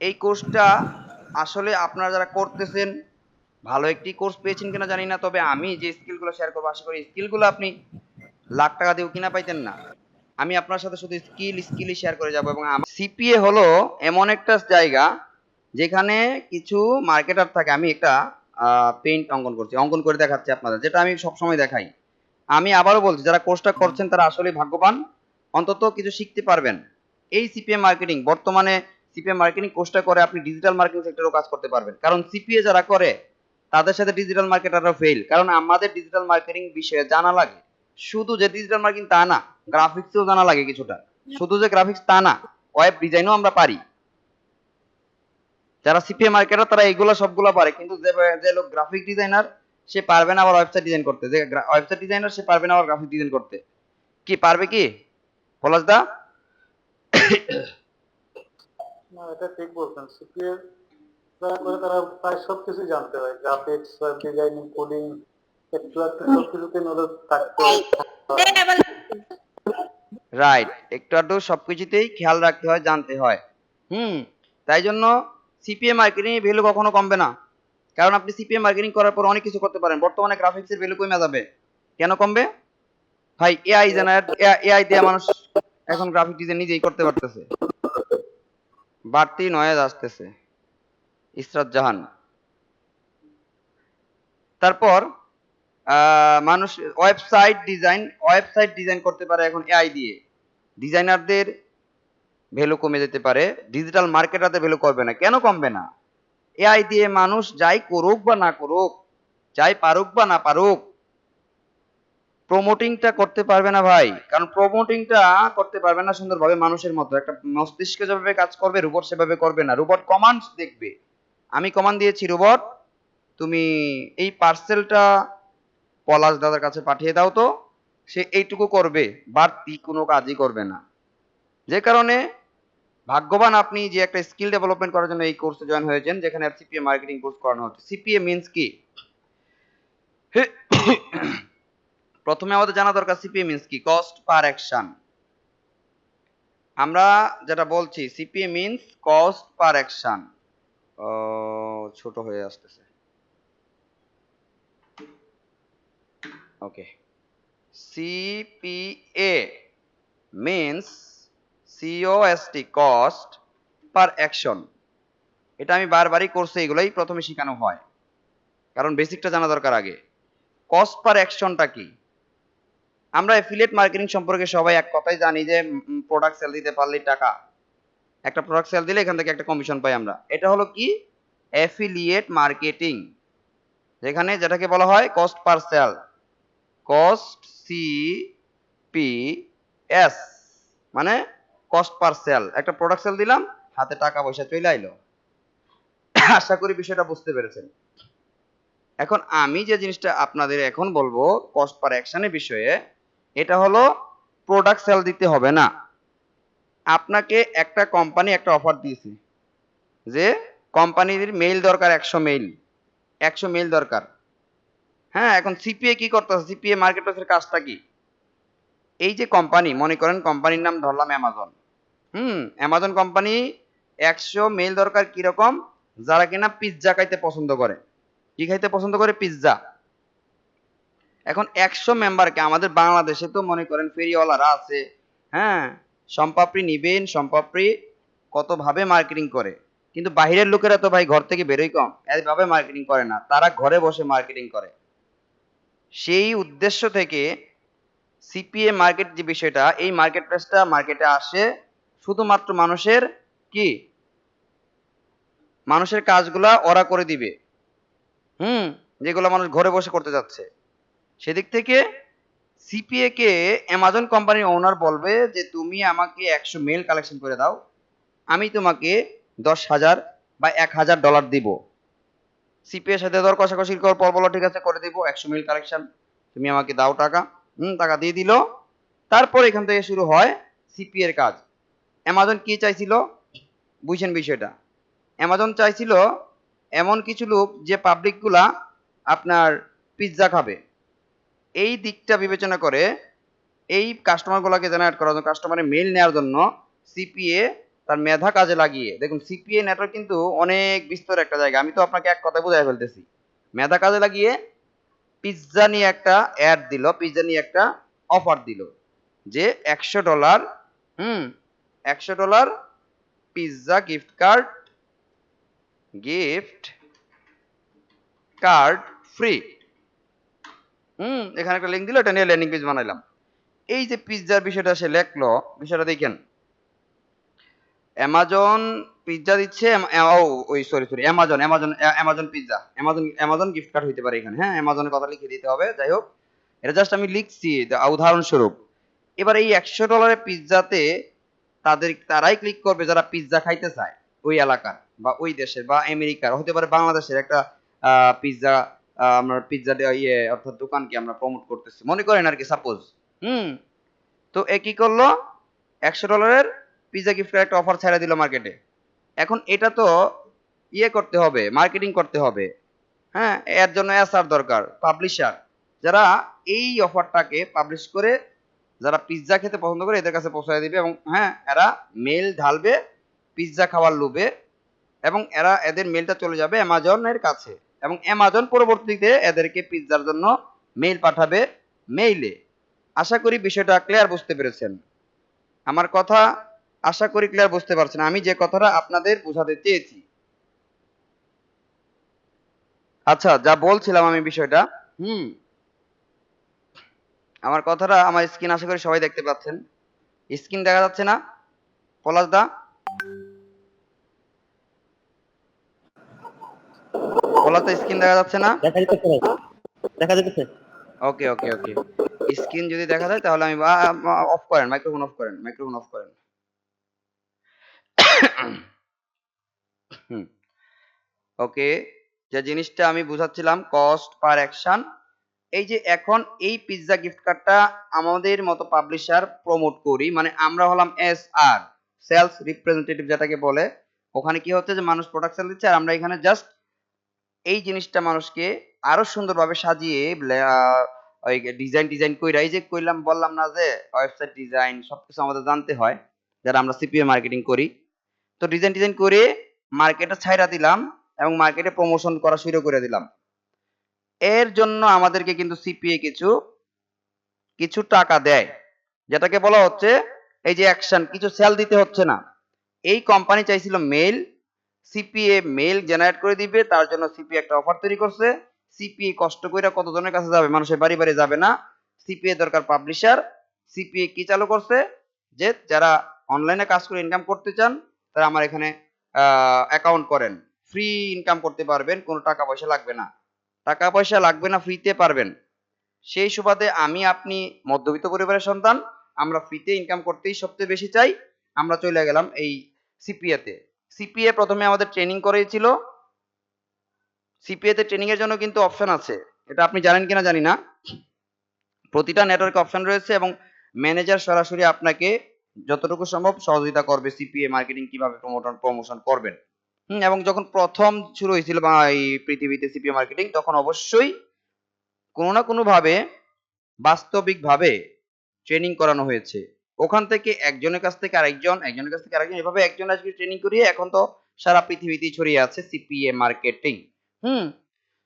এই কোর্সটা আসলে আপনারা যারা করতেছেন, ভালো একটি কোর্স পেয়েছেন কিনা জানি না, তবে আমি যে স্কিলগুলো শেয়ার করব, আশা করি স্কিলগুলো আপনি লাখ টাকা দিয়েও কিনা পাইতেন না। আমি আপনার সাথে শুধু স্কিল, স্কিলই শেয়ার করে যাব এবং সিপিএ হলো এমন একটা জায়গা যেখানে কিছু মার্কেটার থাকে, আমি একটা পেইন্ট অঙ্কন করছি, অঙ্কন করে দেখাচ্ছি আপনাদের, যেটা আমি সবসময় দেখাই। আমি আবারও বলছি, যারা কোর্সটা করছেন তারা আসলে ভাগ্যবান, অন্তত কিছু শিখতে পারবেন। এই সিপিএ মার্কেটিং বর্তমানে সিপিএ মার্কেটিং কোর্সটা করে আপনি ডিজিটাল মার্কেটিং সেক্টরেও কাজ করতে পারবেন। কারণ সিপিএ যারা করে, তাদের সাথে ডিজিটাল মার্কেটাররা ফেল কারণ আমাদের ডিজিটাল মার্কেটিং বিষয়ে জানা লাগে। শুধু যে ডিজিটাল মার্কেটিং তা না গ্রাফিক্সও জানা লাগে কিছুটা। শুধু যে গ্রাফিক্স তা না ওয়েব ডিজাইনও আমরা পারি। যারা সিপিএ মার্কেটার তারা এইগুলো সবগুলো পারে। কিন্তু যে যে লোক গ্রাফিক ডিজাইনার সে পারবে না আবার ওয়েবসাইট ডিজাইন করতে। যে ওয়েবসাইট ডিজাইনার সে পারবে না আবার গ্রাফিক ডিজাইন করতে। কি, পারবে কি? পলাশ দা এটা ঠিক বলছেন। যারা করে তারা প্রায় সব কিছু জানতে হয়। গ্রাফিক্স ডিজাইনিং কোডিং রাইট একটু আধটু সবকিছুতেই খেয়াল রাখতে হয়, জানতে হয়। হুম। তাই জন্য সিপিএ মার্কেটিং এর ভ্যালু কখনো কমবে না। কারণ আপনি সিপিএ মার্কেটিং করার পর অনেক কিছু করতে পারেন। বর্তমানে গ্রাফিক্স এর ভ্যালু কমে যাবে। কেন কমবে? ভাই এআই জেনারেট এআই দিয়ে মানুষ এখন গ্রাফিক ডিজাইন নিজেই করতে পারতেছে। বাড়তি নয়েজ আসতেছে, ইসরাত জাহান। তারপর মানুষ ওয়েবসাইট ডিজাইন ওয়েবসাইট ডিজাইন করতে পারে এখন এআই দিয়ে। ডিজাইনারদের ভ্যালু কমে যেতে পারে, ডিজিটাল মার্কেটারদের ভ্যালু করবে না। কেন কমবে না? এআই দিয়ে মানুষ যাই করুক বা না করুক, যাই পারুক বা না পারুক প্রমোটিংটা করতে পারবে না ভাই। কারণ প্রমোটিংটা করতে পারবে না সুন্দরভাবে মানুষের মতো। একটা মস্তিষ্ক যেভাবে কাজ করবে, রোবট সেভাবে করবে না। রোবট কমান্ড দেখবে। আমি কমান্ড দিয়েছি, রোবট, তুমি এই পার্সেলটা পলাশ দাদার কাছে পাঠিয়ে দাও তো। সে এইটুকু করবে, বাড়তি কোনো কাজই করবে না। যে কারণে ভাগ্যবান আপনি যে একটা স্কিল ডেভেলপমেন্ট করার জন্য এই কোর্সে জয়েন হয়েছেন, যেখানে সিপিএ মার্কেটিং কোর্স করানো হচ্ছে। সিপিএ মিন্স কি? প্রথমে আমাদের জানা দরকার সিপিএ মিন্স কি? কস্ট পার অ্যাকশন আমরা যেটা বলছি, CPA means cost per action ছোট হয়ে আসতেছে। Okay CPA means C O S T cost per action এটা আমি বারবারই করছি, এগুলোই প্রথমে শেখানো হয়। কারণ বেসিকটা জানা দরকার আগে। কস্ট পার অ্যাকশনটা কি? আমরা অ্যাফিলিয়েট মার্কেটিং সম্পর্কে সবাই এক কথাই জানি যে প্রোডাক্ট সেল দিতে পারলে টাকা। একটা প্রোডাক্ট সেল দিলে এখান থেকে একটা কমিশন পাই আমরা। এটা হলো কি? অ্যাফিলিয়েট মার্কেটিং যেখানে যেটাকে বলা হয় cost per sale cost C P S মানে কস্ট পার সেল একটা প্রোডাক্ট সেল দিলাম, হাতে টাকা পয়সা চলে আইলো। আশা করি বিষয়টা বুঝতে পেরেছেন। এখন আমি যে জিনিসটা আপনাদের এখন বলব কস্ট পার অ্যাকশনের বিষয়ে এটা হলো প্রোডাক্ট সেল দিতে হবে না। আপনাকে একটা কোম্পানি একটা অফার দিয়েছে যে কোম্পানির মেইল দরকার একশো মেইল একশো মেইল দরকার। হ্যাঁ এখন সিপিএ কি করতেছে? সিপিএ মার্কেটপ্লেসের কাজটা কি? এই যে কোম্পানি মনে করেন কোম্পানির নাম ধরলাম অ্যামাজন হুম অ্যামাজন কোম্পানি একশো মেইল দরকার কীরকম? যারা কিনা পিৎজা খাইতে পছন্দ করে। কি খাইতে পছন্দ করে? পিৎজা এখন একশো মেম্বারকে আমাদের বাংলাদেশে তো মনে করেন ফেরিওয়ালারা আছে। হ্যাঁ সম্পাপড়ি নিবেন, সম্পাপড়ি কতভাবে মার্কেটিং করে? কিন্তু বাইরের লোকেরা তো ভাই ঘর থেকে বেরোই কম এইভাবে মার্কেটিং করে না, তারা ঘরে বসে মার্কেটিং করে। সেই উদ্দেশ্য থেকে সিপিএ মার্কেট যে বিষয়টা, এই মার্কেট প্লেসটা মার্কেটে আসে শুধুমাত্র মানুষের কি? মানুষের কাজগুলা ওরা করে দিবে। হুম, যেগুলো মানুষ ঘরে বসে করতে যাচ্ছে সেদিক থেকে সিপিএ কে অ্যামাজন কোম্পানির ওনার বলবে যে, তুমি আমাকে একশো মেল কালেকশন করে দাও। আমি তোমাকে দশ হাজার বা এক হাজার ডলার দিব। সিপিএর এর সাথে দর কষাকষির কর, পর বলো, ঠিক আছে, করে দিব, একশো মেল কালেকশন তুমি আমাকে দাও টাকা। হুম, টাকা দিয়ে দিল। তারপর এখান থেকে শুরু হয় সিপি এর কাজ। অ্যামাজন কি চাইছিল? বুঝছেন বিষয়টা। অ্যামাজন চাইছিল এমন কিছু লোক যে পাবলিকগুলা আপনার পিৎজা খাবে। এই দিকটা বিবেচনা করে এই কাস্টমারগুলোকে জেনারেট করার জন্য কাস্টমারের মেল নেওয়ার জন্য সিপিএ তার মেধা কাজে লাগিয়ে, দেখুন সিপিএ নেটওয়ার্ক কিন্তু অনেক বিস্তর একটা জায়গা। আমি তো আপনাকে এক কথা বুঝাই ফেলতেছি। মেধা কাজে লাগিয়ে পিৎজা নিয়ে একটা অ্যাড দিল পিৎজা নিয়ে একটা অফার দিল যে একশো ডলার হুম, একশো dollar pizza gift card gift card free hmm. এখানে একটা লিঙ্ক দিল, এটা নিয়ে ল্যান্ডিং পেজ বানাইলাম। এই যে পিৎজার বিষয়টা সে লেখলো, বিষয়টা দেখেন। অ্যামাজন পিৎজা দিচ্ছে ও, ওই sorry sorry Amazon Amazon Amazon pizza Amazon Amazon gift card হইতে পারে এখানে হ্যাঁ? অ্যামাজনের কথা লিখে দিতে হবে, যাই হোক। এটা জাস্ট আমি লিখছি উদাহরণস্বরূপ। এবার এই একশো ডলারের পিৎজাতে তাদের, তারাই ক্লিক করবে যারা পিৎজা খাইতে চায়। ওই এলাকার বা ওই দেশের বা আমেরিকার, হতে পারে বাংলাদেশের একটা পিৎজা আমরা পিৎজা ইয়ে অর্থাৎ দোকানকে আমরা প্রমোট করতেছি। মনে করেন আর কি সাপোজ হুম? তো এ কি করল? একশো ডলারের পিৎজা গিফটের একটা অফার ছেড়ে দিল মার্কেটে এখন এটা তো ইয়ে করতে হবে মার্কেটিং করতে হবে। হ্যাঁ এর জন্য এসআর দরকার পাবলিশার যারা এই অফারটাকে পাবলিশ করে, যারা পিৎজা খেতে পছন্দ করে, এদের কাছে পৌঁছায় দিবে এবং হ্যাঁ এরা মেল ঢালবে পিৎজা খাওয়ার লোভে এবং এরা, এদের মেলটা চলে যাবে অ্যামাজনের কাছে। এবং অ্যামাজন পরবর্তীতে এদেরকে পিৎজার জন্য মেইল পাঠাবে মেইলে আশা করি বিষয়টা ক্লিয়ার বুঝতে পেরেছেন। আমার কথা আশা করি ক্লিয়ার বুঝতে পারছেন। আমি যে কথাটা আপনাদের বোঝাতে চেয়েছি। আচ্ছা যা বলছিলাম আমি বিষয়টা, হুম। আমার কথাটা আমার স্ক্রিন আশা করি সবাই দেখতে পাচ্ছেন। স্ক্রিন দেখা যাচ্ছে না? পলাশ দা দা স্ক্রিন দেখা যাচ্ছে না? দেখা ভাই দেখা যেতেছে ওকে ওকে ওকে। স্ক্রিন যদি দেখা যায় তাহলে আমি অফ করেন মাইক্রোফোন অফ করেন মাইক্রোফোন অফ করেন। ওকে যে জিনিসটা আমি বুঝাচ্ছিলাম কস্ট পার অ্যাকশন এই যে এখন এই পিৎজা গিফট কার্ডটা আমাদের মতো পাবলিশার প্রমোট করি মানে আমরা হলাম এস আর সেলস রিপ্রেজেন্টেটিভ যেটাকে বলে ওখানে কি হচ্ছে যে মানুষ প্রোডাকশন দিচ্ছে আর আমরা এখানে জাস্ট এই জিনিসটা মানুষকে আরও সুন্দরভাবে সাজিয়ে ওই ডিজাইন ডিজাইন কইরা এই যে কইলাম, বললাম না যে ওয়েবসাইট ডিজাইন সবকিছু আমাদের জানতে হয়, যারা আমরা সিপিএ মার্কেটিং করি। তো ডিজাইন ডিজাইন করে মার্কেটে ছাইরা দিলাম এবং মার্কেটে প্রমোশন করা শুরু করে দিলাম। এর জন্য আমাদেরকে কিন্তু সিপিএ কিছু কিছু টাকা দেয়, যেটাকে বলা হচ্ছে এই যে অ্যাকশন কিছু সেল দিতে হচ্ছে না। এই কোম্পানি চাইছিল মেল সিপিএ মেল জেনারেট করে দিবে, তার জন্য সিপিএ একটা অফার তৈরি করছে। সিপিএ কষ্ট করে কতজনের কাছে যাবে? মানুষের বাড়ি বাড়ি যাবে না। সিপিএ দরকার পাবলিশার সিপিএ কি চালু করছে? যে যারা অনলাইনে কাজ করে ইনকাম করতে চান, তারা আমার এখানে অ্যাকাউন্ট করেন। ফ্রি ইনকাম করতে পারবেন, কোনো টাকা পয়সা লাগবে না। টাকা পয়সা লাগবে না ফ্রিতে পারবেন। সেই সুবাদে আমি, আপনি, মধ্যবিত্ত পরিবারের সন্তান, আমরা ফ্রিতে ইনকাম করতেই সবচেয়ে বেশি চাই। আমরা চলে গেলাম এই সিপিএ তে। সিপিএ প্রথমে আমাদের ট্রেনিং করেছিল। সিপিএ তে ট্রেনিং এর জন্য কিন্তু অপশন আছে। এটা আপনি জানেন কিনা জানি না। প্রতিটা নেটওয়ার্কে অপশন রয়েছে এবং ম্যানেজার সরাসরি আপনাকে যতটুকু সম্ভব সহযোগিতা করবে সিপিএ মার্কেটিং কীভাবে প্রমোশন প্রমোশন করবেন। এবং যখন প্রথম শুরু হয়েছিল বা এই পৃথিবীতে সিপিএ মার্কেটিং তখন অবশ্যই কোনো না কোনো ভাবে বাস্তবিক ভাবে ট্রেনিং করানো হয়েছে। ওখান থেকে একজনের কাছ থেকে আরেকজন, একজনের কাছ থেকে আরেকজন, এভাবে একজন আজকে ট্রেনিং করিয়ে এখন তো সারা পৃথিবীতেই ছড়িয়ে আছে সিপিএ মার্কেটিং হুম?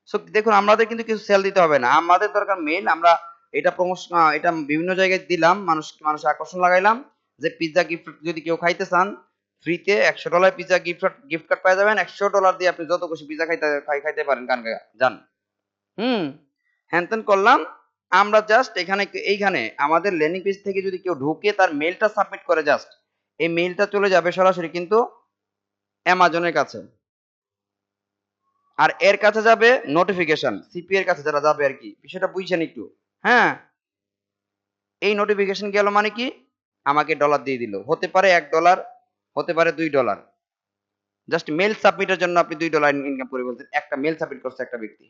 সো দেখুন, আমাদের কিন্তু কিছু সেল দিতে হবে না। আমাদের দরকার মেল আমরা এটা প্রমোশন এটা বিভিন্ন জায়গায় দিলাম, মানুষ, মানুষের আকর্ষণ লাগাইলাম যে পিৎজা গিফট যদি কেউ খাইতে চান ফ্রিতে একশো dollar pizza gift gift card পাই যাবেন, একশো ডলার দিয়ে আপনি যত খুশি পিৎজা খাইতে, খাই, খাইতে পারেন গায়া যান। হুম? হ্যানতেন করলাম আমরা জাস্ট এখানে, এইখানে আমাদের ল্যান্ডিং পেজ থেকে যদি কেউ ঢুকে তার মেলটা সাবমিট করে জাস্ট এই মেলটা চলে যাবে সরাসরি কিন্তু অ্যামাজনের কাছে। আর এর কাছে যাবে নোটিফিকেশন সিপি এর কাছে যারা যাবে আর কি, বিষয়টা বুঝছেন একটু। হ্যাঁ? এই নোটিফিকেশন গেল মানে কি? আমাকে ডলার দিয়ে দিল। হতে পারে এক ডলার হতে পারে দুই ডলার জাস্ট মেল সাবমিটের জন্য আপনি দুই ডলার ইনকাম করে বলছেন একটা মেল সাবমিট করছে একটা ব্যক্তি।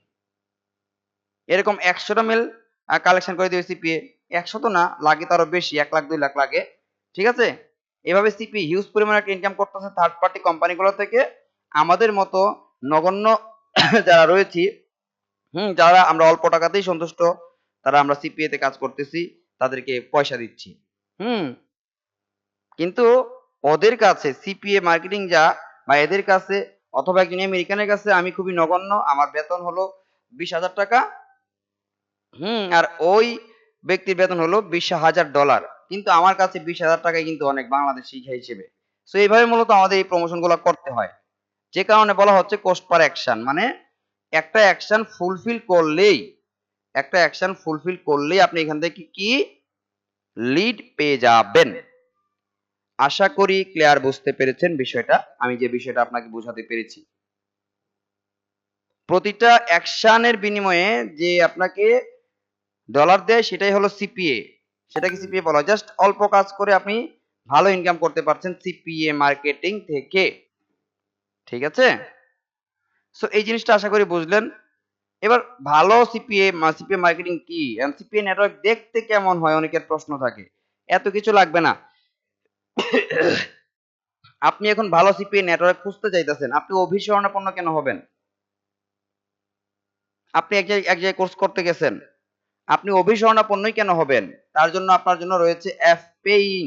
এরকম একশোটা মেল কালেকশন করে দিবে সিপিএ একশো তো না, লাগে তারও বেশি, এক লাখ, দুই লাখ লাগে। ঠিক আছে? এভাবে সিপি হিউজ পরিমাণে একটা ইনকাম করতেছে থার্ড পার্টি কোম্পানিগুলো থেকে। আমাদের মতো নগণ্য যারা রয়েছি, হুম, যারা আমরা অল্প টাকাতেই সন্তুষ্ট, তারা আমরা সিপিএ তে কাজ করতেছি, তাদেরকে পয়সা দিচ্ছি। হুম? কিন্তু ওদের কাছে সিপিএ মার্কেটিং যা, বা এদের কাছে, অথবা একজন আমেরিকানের কাছে, আমি খুবই নগণ্য, আমার বেতন হলো বিশ হাজার টাকা হুম। আর ওই ব্যক্তির বেতন হলো বিশ হাজার ডলার। কিন্তু আমার কাছে বিশ হাজার টাকায় কিন্তু অনেক বাংলাদেশি হিসেবে। তো এইভাবে মূলত আমাদের এই প্রমোশনগুলো করতে হয়। যে কারণে বলা হচ্ছে কোস্ট পার অ্যাকশন মানে একটা অ্যাকশন ফুলফিল করলেই, একটা অ্যাকশন ফুলফিল করলেই আপনি এখান থেকে কি লিড পেয়ে যাবেন। আশা করি ক্লিয়ার বুঝতে পেরেছেন বিষয়টা। আমি যে বিষয়টা আপনাকে বোঝাতে পেরেছি। প্রতিটা অ্যাকশনের বিনিময়ে যে আপনাকে ডলার দেয়, সেটাই হলো সিপিএ সেটাকে সিপিএ বলা জাস্ট অল্প কাজ করে আপনি ভালো ইনকাম করতে পারছেন সিপিএ মার্কেটিং থেকে। ঠিক আছে? সো এই জিনিসটা আশা করি বুঝলেন। এবার ভালো সিপিএ সিপিএ মার্কেটিং কি? সিপিএ নেটওয়ার্ক দেখতে কেমন হয়? অনেকের প্রশ্ন থাকে। এত কিছু লাগবে না। আপনি এখন ভালো সিপিএ নেটওয়ার্ক খুঁজতে চাইতেছেন। আপনি অভিসরণাপন্ন কেন হবেন? আপনি এক জায়গায় এক জায়গায় কোর্স করতে গেছেন। আপনি অভিসরণাপন্নই কেন হবেন? তার জন্য আপনার জন্য রয়েছে F paying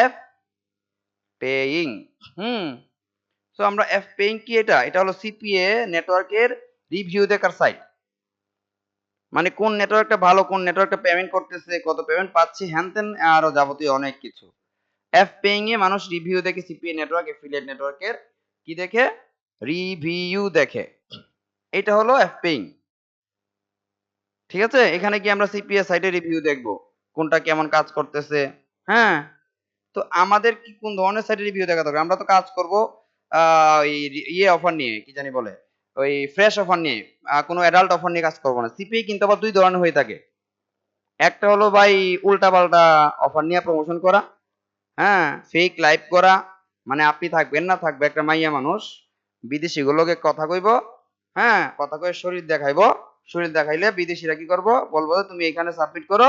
F paying hmm. তো আমরা এফ পেইং কি এটা? এটা হলো সিপিএ নেটওয়ার্কের রিভিউ দেখার সাইট মানে কোন নেটওয়ার্কটা ভালো, কোন নেটওয়ার্কটা পেমেন্ট করতেছে, কত পেমেন্ট পাচ্ছি, হ্যান তেন আরও যাবতীয় অনেক কিছু। এফ পেইং এ মানুষ রিভিউ দেখে সিপিএ নেটওয়ার্ক এফিলিয়েট নেটওয়ার্কের কি দেখে? রিভিউ দেখে। এটা হলো এফ পেইং ঠিক আছে? এখানে কি আমরা সিপিএ সাইটে রিভিউ দেখব? কোনটা কেমন কাজ করতেছে? হ্যাঁ? তো আমাদের কি কোন ধরনের সাইটে রিভিউ দেখা দরকার? আমরা তো কাজ করব ইয়ে অফার নিয়ে, কি জানি বলে? ওই ফ্রেশ অফার নিয়ে কোনো অ্যাডাল্ট অফার নিয়ে কাজ করব না। সিপিএ কিন্তু আবার দুই ধরনের হয়ে থাকে। একটা হলো ভাই উল্টা পাল্টা অফার নিয়ে প্রমোশন করা হ্যাঁ? ফেক লাইভ করা মানে আপনি থাকবেন না, থাকবে একটা মাইয়া মানুষ, বিদেশি গুলোকে কথা কইব হ্যাঁ? কথা কয়ে শরীর দেখাইবো শরীর দেখাইলে বিদেশিরা কি করব? বলব তুমি এখানে সাবমিট করো,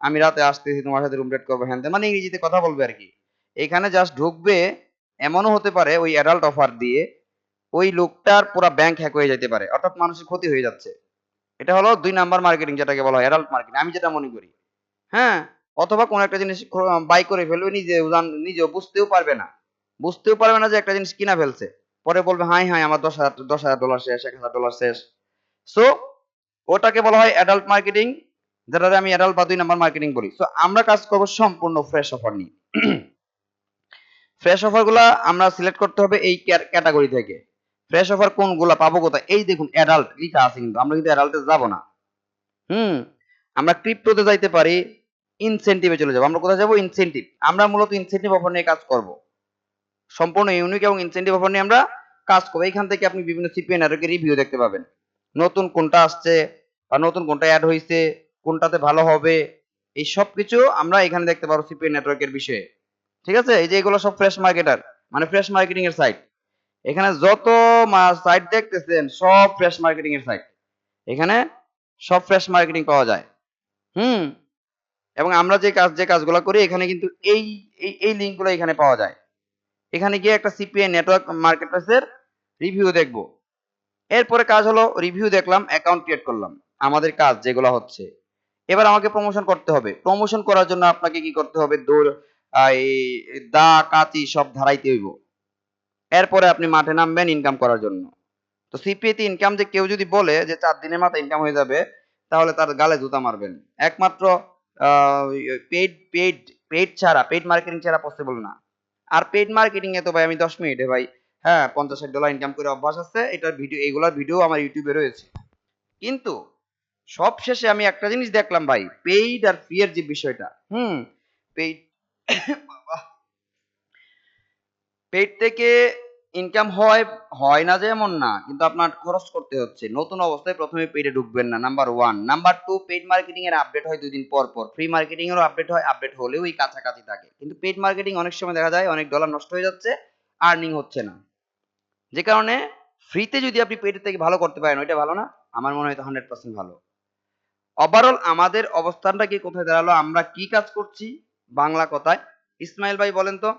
আমি রাতে আসতেছি, তোমার সাথে রুম রেট করব হ্যান মানে ইংরেজিতে কথা বলবে আর কি। এখানে জাস্ট ঢুকবে, এমনও হতে পারে ওই অ্যাডাল্ট অফার দিয়ে ওই লোকটার পুরো ব্যাংক হ্যাক হয়ে যেতে পারে, অর্থাৎ মানুষের ক্ষতি হয়ে যাচ্ছে। এটা হলো দুই নাম্বার মার্কেটিং যেটাকে বলা হয় অ্যাডাল্ট মার্কেটিং আমি যেটা মনে করি হ্যাঁ? অথবা কোন একটা জিনিস বাই করে ফেলবে, নিজে নিজেও বুঝতেও পারবে না। বুঝতেও পারবে না যে একটা জিনিস কিনা ফেলছে। পরে বলবে, হাই হাই, আমার দশ হাজার দশ হাজার ডলার শেষ, এক হাজার ডলার শেষ। সো ওটাকে বলা হয় অ্যাডাল্ট মার্কেটিং যেটাতে আমি অ্যাডাল্ট বা দুই নাম্বার মার্কেটিং বলি। সো আমরা কাজ করব সম্পূর্ণ ফ্রেশ অফার নিয়ে। ফ্রেশ অফারগুলা আমরা সিলেক্ট করতে হবে এই ক্যাটাগরি থেকে। ফ্রেশ অফার কোনগুলা, পাবো কোথায়? এই দেখুন অ্যাডাল্ট লিখা আছে কিন্তু, আমরা কিন্তু অ্যাডাল্টে যাব না। হুম? আমরা ক্রিপ্টোতে যাইতে পারি ইনসেন্টিভে চলে যাব। আমরা কোথায় যাব? ইনসেন্টিভ আমরা মূলত ইনসেন্টিভ অফার নিয়ে কাজ করব। সম্পূর্ণ ইউনিক এবং ইনসেন্টিভ অফার নিয়ে আমরা কাজ করব। এখান থেকে আপনি বিভিন্ন সিপিএন নেটওয়ার্কের রিভিউ দেখতে পাবেন। নতুন কোনটা আসছে বা নতুন কোনটা অ্যাড হয়েছে কোনটাতে ভালো হবে, এই সব কিছু আমরা এখানে দেখতে পারব সিপিএন নেটওয়ার্কের বিষয়ে। ঠিক আছে? এই যে এগুলো সব ফ্রেশ মার্কেটার মানে ফ্রেশ মার্কেটিং এর সাইট এখানে যত সাইট দেখতেছেন, সব ফ্রেশ মার্কেটিং এর সাইট এখানে সব ফ্রেশ মার্কেটিং পাওয়া যায়। হুম? এবং আমরা যে কাজ, যে কাজগুলো করি, এখানে কিন্তু এই এই এই লিঙ্কগুলো এখানে পাওয়া যায়। এখানে গিয়ে একটা সিপিএ নেটওয়ার্ক মার্কেটপ্লেসের রিভিউ দেখব। এরপরে কাজ হলো রিভিউ দেখলাম অ্যাকাউন্ট ক্রিয়েট করলাম, আমাদের কাজ যেগুলো হচ্ছে। এবার আমাকে প্রমোশন করতে হবে। প্রমোশন করার জন্য আপনাকে কি করতে হবে? দা, কাচি সব ধারাইতে হইব। এরপরে আপনি মাঠে নামবেন ইনকাম করার জন্য। তো সিপিএ তে ইনকাম যে কেউ যদি বলে যে চার দিনের মাথায় ইনকাম হয়ে যাবে, তাহলে তার গালে জুতা মারবেন। একমাত্র পেইড পেইড পেইড ছাড়া পেইড মার্কেটিং ছাড়া পসিবল না। আর পেইড মার্কেটিং এ তো ভাই আমি দশ মিনিটে ভাই হ্যাঁ পঞ্চাশ ষাট ডলার ইনকাম করে অভ্যাস আছে, এটার ভিডিও এইগুলার ভিডিও আমার ইউটিউবে রয়েছে। কিন্তু সব শেষে আমি একটা জিনিস দেখলাম ভাই পেইড আর ফ্রি এর যে বিষয়টা, হুম পেইড পেইড থেকে ইনকাম হয় হয় না যে এমন না, কিন্তু আপনার খরচ করতে হচ্ছে। নতুন অবস্থায় প্রথমে পেইডে ঢুকবেন না number one number two paid marketing এর আপডেট হয় দুই দিন পর পর। ফ্রি মার্কেটিং এরও আপডেট হয় আপডেট হলেও এই কাছাকাছি থাকে। কিন্তু পেইড মার্কেটিং অনেক সময় দেখা যায়, অনেক ডলার নষ্ট হয়ে যাচ্ছে আর্নিং হচ্ছে না। যে কারণে ফ্রিতে যদি আপনি পেইড থেকে ভালো করতে পারেন ওইটা ভালো না। আমার মনে হয় হান্ড্রেড পার্সেন্ট ভালো। ওভারঅল আমাদের অবস্থানটা কি কোথায় দাঁড়াল আমরা কি কাজ করছি বাংলা কথায়। ইসমাইল ভাই বলেন তো।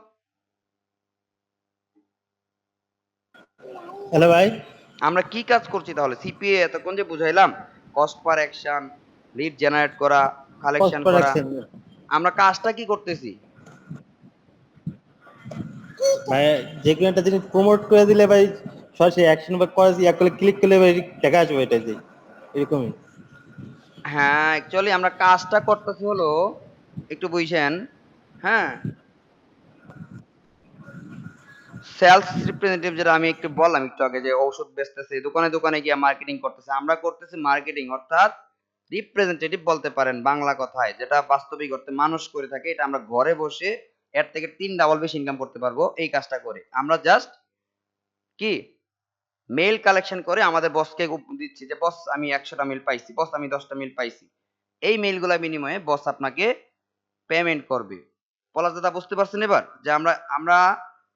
হ্যালো ভাই। আমরা কি কাজ করছি তাহলে? সিপিএ এতক্ষণ যে বুঝাইলাম cost per action lead generate করা কালেকশন করা। আমরা কাজটা কি করতেছি? ভাই যে কোনো একটা প্রমোট করে দিলে ভাই সরাসরি অ্যাকশন বা করে ইয়া করলে ক্লিক করলে ভাই আসবে এটা যে, এরকমই। হ্যাঁ অ্যাকচুয়ালি আমরা কাজটা করতেছি হলো, একটু বুঝছেন হ্যাঁ? সেলস রিপ্রেজেন্টেটিভ যেটা আমি একটু বললাম একটু আগে যে ঔষধ বেচতেছে, দোকানে দোকানে গিয়ে মার্কেটিং করতেছে, আমরা করতেছি মার্কেটিং অর্থাৎ রিপ্রেজেন্টেটিভ বলতে পারেন বাংলা কথায়, যেটা বাস্তবিক অর্থে মানুষ করে থাকে, এটা আমরা ঘরে বসে এর থেকে তিন ডাবল বেশি ইনকাম করতে পারব এই কাজটা করে। আমরা জাস্ট কি? মেল কালেকশন করে আমাদের বসকে দিচ্ছি যে বস আমি একশোটা মেল পাইছি। বস আমি দশটা মেল পাইছি। এই মেলগুলা বিনিময়ে বস আপনাকে পেমেন্ট করবে। পলাশ দাদা বুঝতে পারছেন এবার? যে আমরা আমরা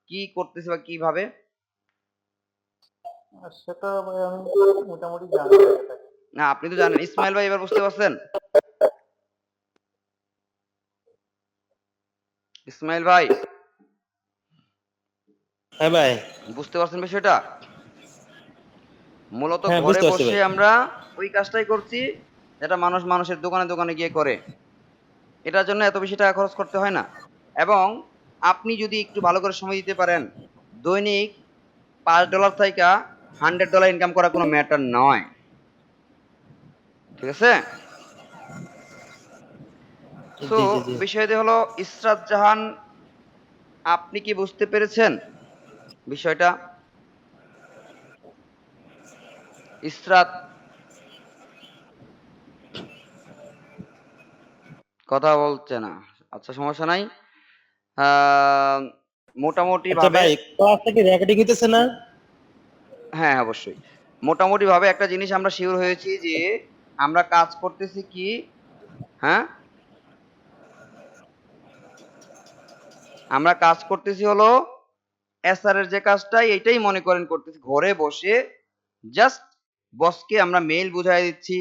কি করতেছি বা কীভাবে? সেটা আমি মোটামুটি জানি। না আপনি তো জানেন। ইসমাইল ভাই এবার বুঝতে পারছেন? ইসমাইল ভাই। হ্যাঁ ভাই। বুঝতে পারছেন বিষয়টা? মূলত হ্যাঁ, ঘরে বসে আমরা ওই কাজটাই করছি যেটা মানুষ মানুষের দোকানে দোকানে গিয়ে করে। এটার জন্য এত বেশি টাকা খরচ করতে হয় না। এবং আপনি যদি একটু ভালো করে সময় দিতে পারেন দৈনিক পাঁচ ডলার থেকে হান্ড্রেড ডলার ইনকাম করা কোনো ম্যাটার নয়। ঠিক আছে? তো বিষয়টি হলো ইসরাত জাহান আপনি কি বুঝতে পেরেছেন বিষয়টা? ইসরাত কথা বলছে না। আচ্ছা সমস্যা নাই। মোটামুটি আচ্ছা ভাবে রেকর্ডিং হইতেছে না? হ্যাঁ অবশ্যই। মোটামুটি ভাবে একটা জিনিস আমরা শিওর হয়েছি যে আমরা কাজ করতেছি কি? হ্যাঁ? আমরা কাজ করতেছি হলো এসআর এর যে কাজটাই এটাই মনে করেন করতেছি। ঘরে বসে জাস্ট বসকে আমরা মেইল বুঝাই দিচ্ছি,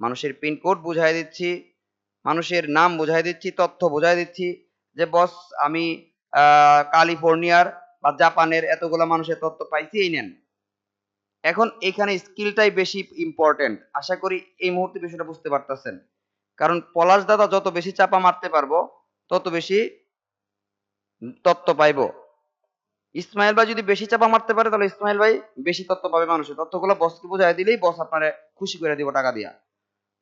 মানুষের পিনকোড বুঝাই দিচ্ছি, মানুষের নাম বুঝাই দিচ্ছি, তথ্য বুঝাই দিচ্ছি যে বস আমি ক্যালিফোর্নিয়ার বা জাপানের এতগুলো মানুষের তথ্য পাইছি, এই নেন। এখন এখানে স্কিলটাই বেশি ইম্পর্টেন্ট আশা করি এই মুহূর্তে বিষয়টা বুঝতে পারতেছেন। কারণ পলাশ দাদা, যত বেশি চাপা মারতে পারব, তত বেশি তত্ত্ব পাইবো। ইসমাইল ভাই যদি বেশি চাপা মারতে পারে তাহলে ইসমাইল ভাই বেশি তথ্য পাবে মানুষের। তথ্যগুলো বসকে বুঝাই দিলেই বস আপনারে খুশি করে দিব টাকা দিয়া।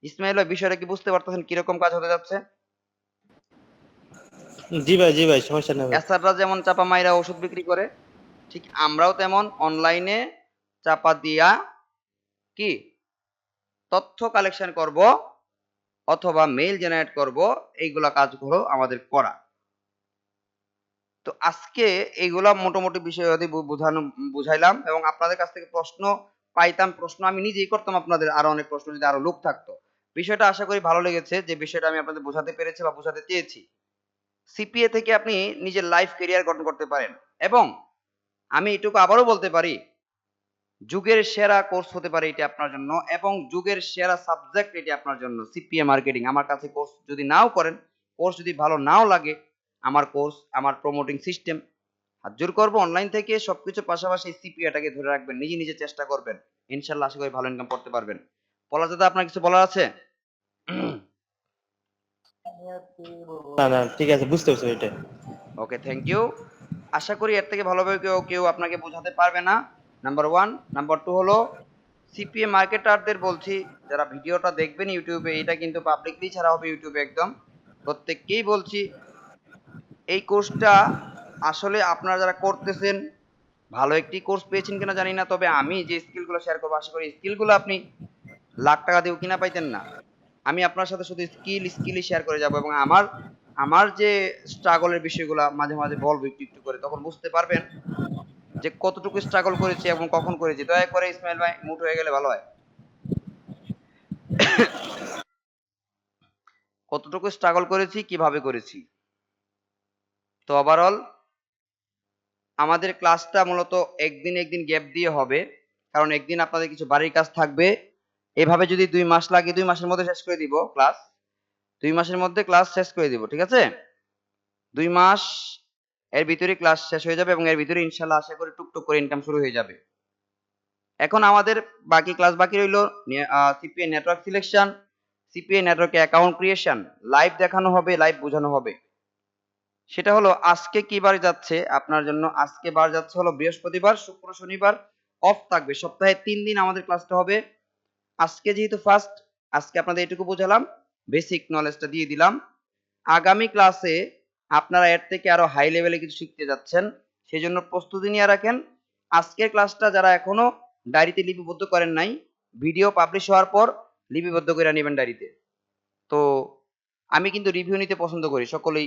ইসমাইল ভাই বিষয়টা কি বুঝতে পারতেছেন? কীরকম কাজ হতে যাচ্ছে? জি ভাই জি ভাই সমস্যা নেই ভাই। এসাররা যেমন চাপা মাইরা ওষুধ বিক্রি করে ঠিক আমরাও তেমন অনলাইনে চাপা দিয়া কি তথ্য কালেকশন করব অথবা মেইল জেনারেট করব এইগুলা কাজগুলো আমাদের করা। তো আজকে এইগুলা মোটামুটি বিষয় যদি বু- বুঝানো, বুঝাইলাম এবং আপনাদের কাছ থেকে প্রশ্ন পাইতাম, প্রশ্ন আমি নিজেই করতাম, আপনাদের আরও অনেক প্রশ্ন যদি আরও লোক থাকতো। বিষয়টা আশা করি ভালো লেগেছে যে বিষয়টা আমি আপনাদের বোঝাতে পেরেছি বা বোঝাতে চেয়েছি। সিপিএ থেকে আপনি নিজের লাইফ কেরিয়ার গঠন করতে পারেন এবং আমি এটুকু আবারও বলতে পারি, যুগের সেরা কোর্স হতে পারে এটি আপনার জন্য এবং যুগের সেরা সাবজেক্ট এটি আপনার জন্য। সিপিএ মার্কেটিং, আমার কাছে কোর্স যদি নাও করেন, কোর্স যদি ভালো নাও লাগে আমার কোর্স আমার প্রমোটিং সিস্টেম হাত জোর করব অনলাইন থেকে সবকিছু পাশাপাশি সিপিএটাকে ধরে রাখবেন নিজে নিজে চেষ্টা করবেন। ইনশাল্লাহ আশা করি ভালো ইনকাম করতে পারবেন। পলাশ দাদা আপনার কিছু বলার আছে? না না ঠিক আছে বুঝতে পারছি এটা। ওকে থ্যাংক ইউ আশা করি এর থেকে ভালোভাবে কেউ কেউ আপনাকে বোঝাতে পারবে না। নাম্বার ওয়ান নাম্বার টু হলো সিপিএ মার্কেটারদের বলছি যারা ভিডিওটা দেখবেন ইউটিউবে এটা কিন্তু পাবলিকলি ছাড়া হবে ইউটিউবে একদম। প্রত্যেককেই বলছি এই কোর্সটা আসলে আপনারা যারা করতেছেন, ভালো একটি কোর্স পেয়েছেন কিনা জানি না, তবে আমি যে স্কিলগুলো শেয়ার করব, আশা করি স্কিলগুলো আপনি লাখ টাকা দিয়েও কিনা পাইতেন না। আমি আপনার সাথে শুধু স্কিল, স্কিলই শেয়ার করে যাব এবং আমার আমার যে স্ট্রাগলের বিষয়গুলো মাঝে মাঝে বলব একটু একটু করে, তখন বুঝতে পারবেন যে কতটুকু স্ট্রাগল করেছি এবং কখন করেছি। দয়া করে ইসমাইল ভাই মুট হয়ে গেলে ভালো হয়। কতটুকু স্ট্রাগল করেছি, কীভাবে করেছি? তো ওভারঅল আমাদের ক্লাসটা মূলত একদিন একদিন গ্যাপ দিয়ে হবে। কারণ একদিন আপনাদের কিছু বাড়ির কাজ থাকবে। এভাবে যদি দুই মাস লাগে, দুই মাসের মধ্যে শেষ করে দিব ক্লাস দুই মাসের মধ্যে ক্লাস শেষ করে দিব, ঠিক আছে? দুই মাস, এর ভিতরে ক্লাস শেষ হয়ে যাবে এবং এর ভিতরে ইনশাল্লাহ আশা করি টুকটুক করে ইনকাম শুরু হয়ে যাবে। এখন আমাদের বাকি ক্লাস বাকি রইল সিপিএ নেটওয়ার্ক সিলেকশন সিপিএ নেটওয়ার্কে অ্যাকাউন্ট ক্রিয়েশন লাইভ দেখানো হবে লাইভ বোঝানো হবে। সেটা হলো আজকে কি বার যাচ্ছে? আপনার জন্য আজকে বার যাচ্ছে হলো বৃহস্পতিবার, শুক্র, শনিবার অফ থাকবে। সপ্তাহে তিন দিন আমাদের ক্লাসটা হবে। আজকে যেহেতু ফার্স্ট আজকে আপনাদের এটুকু বোঝালাম বেসিক নলেজটা দিয়ে দিলাম। আগামী ক্লাসে আপনারা এর থেকে আরও হাই লেভেলে কিছু শিখতে যাচ্ছেন সেই জন্য প্রস্তুতি নিয়ে রাখেন। আজকের ক্লাসটা যারা এখনও ডায়েরিতে লিপিবদ্ধ করেন নাই ভিডিও পাবলিশ হওয়ার পর লিপিবদ্ধ করে নেবেন ডায়েরিতে তো আমি কিন্তু রিভিউ নিতে পছন্দ করি, সকলেই